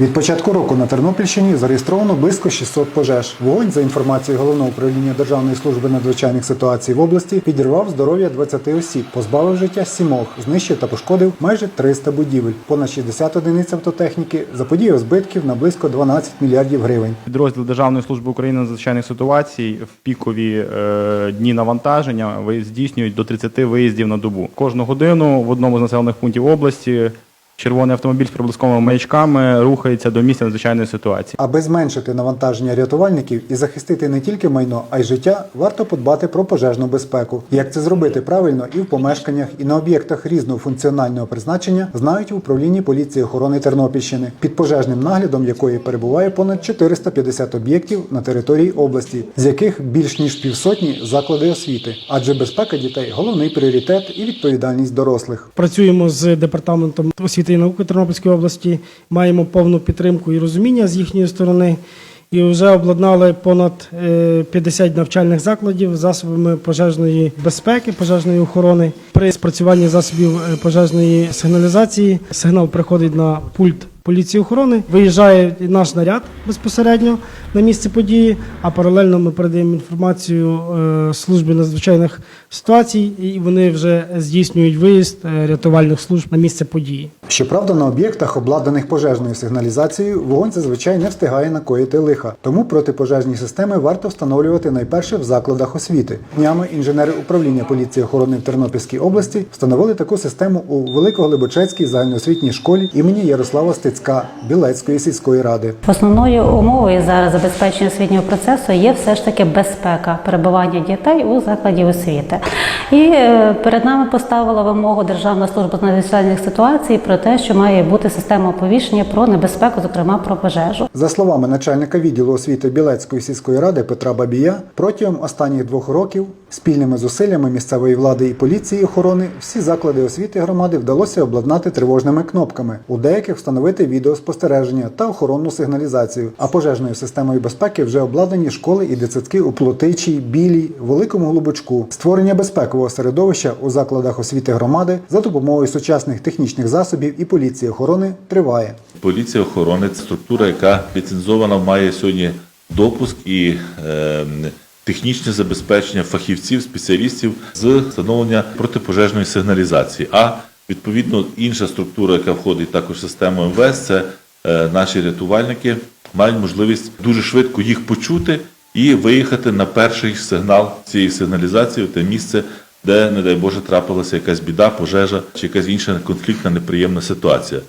Від початку року на Тернопільщині зареєстровано близько 600 пожеж. Вогонь, за інформацією головного управління Державної служби надзвичайних ситуацій в області, підірвав здоров'я 20 осіб, позбавив життя сімох, знищив та пошкодив майже 300 будівель, понад 60 одиниць автотехніки, заподіяв збитків на близько 12 мільярдів гривень. Підрозділ Державної служби України надзвичайних ситуацій в пікові е, дні навантаження здійснюють до 30 виїздів на добу. Кожну годину в одному з населених пунктів області червоний автомобіль з проблисковими маячками рухається до місця надзвичайної ситуації. Аби зменшити навантаження рятувальників і захистити не тільки майно, а й життя, варто подбати про пожежну безпеку. Як це зробити правильно і в помешканнях, і на об'єктах різного функціонального призначення, знають в управлінні поліції охорони Тернопільщини, під пожежним наглядом якої перебуває понад 450 об'єктів на території області, з яких більш ніж півсотні заклади освіти. Адже безпека дітей головний пріоритет і відповідальність дорослих. Працюємо з департаментом освіти і науки Тернопільської області, маємо повну підтримку і розуміння з їхньої сторони. І вже обладнали понад е, 50 навчальних закладів засобами пожежної безпеки, пожежної охорони. При спрацюванні засобів е, пожежної сигналізації сигнал приходить на пульт поліції охорони. Виїжджає наш наряд безпосередньо на місце події, а паралельно ми передаємо інформацію е, службі надзвичайних ситуацій, і вони вже здійснюють виїзд е, рятувальних служб на місце події. Щоправда, на об'єктах, обладнаних пожежною сигналізацією, вогонь зазвичай не встигає накоїти лиха. Тому протипожежні системи варто встановлювати найперше в закладах освіти. Днями інженери управління поліції охорони в Тернопільській області встановили таку систему у Великоглибочецькій загальноосвітній школі імені Ярослава Стецька Білецької сільської ради. Основною умовою зараз забезпечення освітнього процесу є все ж таки безпека перебування дітей у закладі освіти. І е, перед нами поставила вимогу Державна служба з надзвичайних ситуацій про те, що має бути система оповіщення про небезпеку, зокрема про пожежу. За словами начальника відділу освіти Білецької сільської ради Петра Бабія, протягом останніх двох років спільними зусиллями місцевої влади і поліції охорони всі заклади освіти громади вдалося обладнати тривожними кнопками, у деяких встановити відеоспостереження та охоронну сигналізацію. А пожежною системою безпеки вже обладнані школи і дитсадки у Плотичій, Білій, Великому Глубочку. Створення безпекового середовища у закладах освіти громади за допомогою сучасних технічних засобів і поліції охорони триває. Поліція охорони це структура, яка ліцензована, має сьогодні допуск і е, технічне забезпечення фахівців, спеціалістів з встановлення протипожежної сигналізації. А відповідно інша структура, яка входить також в систему МВС, це е, наші рятувальники мають можливість дуже швидко їх почути і виїхати на перший сигнал цієї сигналізації в те місце, де, не дай Боже, трапилася якась біда, пожежа чи якась інша конфліктна неприємна ситуація.